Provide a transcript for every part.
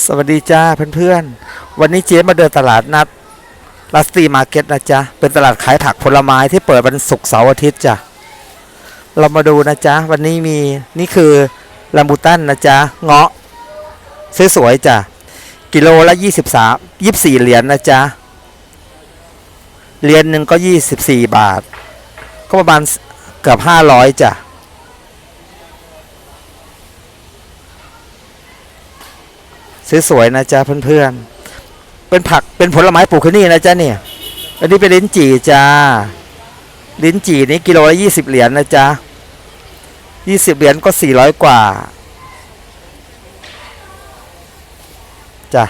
สวัสดีจ้าเพื่อนๆ วันนี้เจ๊มาเดินตลาดนัดลัสตีมาร์เก็ตนะจ๊ะ เป็นตลาดขายผักผลไม้ที่เปิดวันศุกร์เสาร์อาทิตย์จ้ะ เรามาดูนะจ๊ะ วันนี้มีนี่คือลาบูตันนะจ๊ะ เงาะสวยๆจ้ะ กิโลละ 23 24 เหรียญนะจ๊ะ เหรียญหนึ่งก็ 24 บาท ก็ประมาณเกือบ 500จ้ะ สวยๆนะจ๊ะเพื่อนๆ เป็นผักเป็นผลไม้ปลูกที่นี่นะจ๊ะเนี่ยอันนี้เป็นลิ้นจี่จ้า ลิ้นจี่นี้กิโลละยี่สิบเหรียญนะจ๊ะยี่สิบเหรียญก็สี่ร้อยกว่าจ้ะ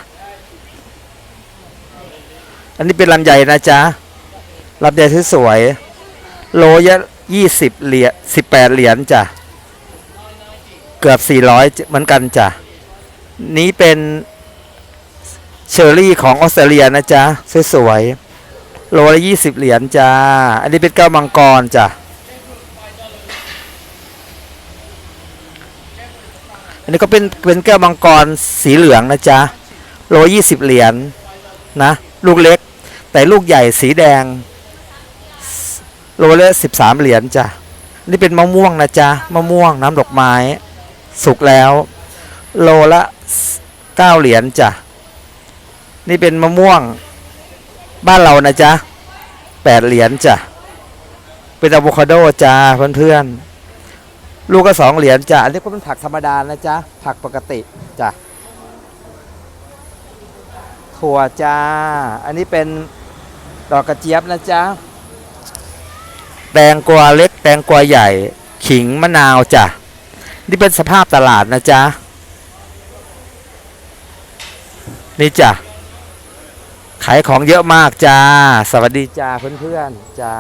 อันนี้เป็นลำไยนะจ๊ะลำไยสวยๆโลยะยี่สิบเหรียญสิบแปดเหรียญจ้ะเกือบสี่ร้อยเหมือนกันจ้ะ นี้เป็นเชอร์รี่ของออสเตรเลียนะจ๊ะ สวยๆ โลละยี่สิบเหรียญจ้า อันนี้เป็นแก้วมังกรจ้ะ อันนี้ก็เป็นเป็นแก้วมังกรสีเหลืองนะจ๊ะ โลยี่สิบเหรียญนะ ลูกเล็ก แต่ลูกใหญ่สีแดง โลละสิบสามเหรียญจ้ะ นี่เป็นมะม่วงนะจ๊ะ มะม่วงน้ำดอกไม้ สุกแล้ว โลละเก้าเหรียญจ้ะ นี่เป็นมะม่วงบ้านเรานะจ๊ะแปดเหรียญจ้ะ เป็นอะโวคาโดจ้าเพื่อนๆ ลูกก็สองเหรียญจ้ะ อันนี้ก็เป็นผักธรรมดานะจ๊ะ ผักปกติจ้ะ ถั่วจ้า อันนี้เป็นดอกกระเจี๊ยบนะจ๊ะ แตงกวาเล็ก แตงกวาใหญ่ ขิงมะนาวจ้ะ นี่เป็นสภาพตลาดนะจ๊ะ นี่จ้ะขายของเยอะมากจ้า สวัสดีจ้าเพื่อนๆจ้า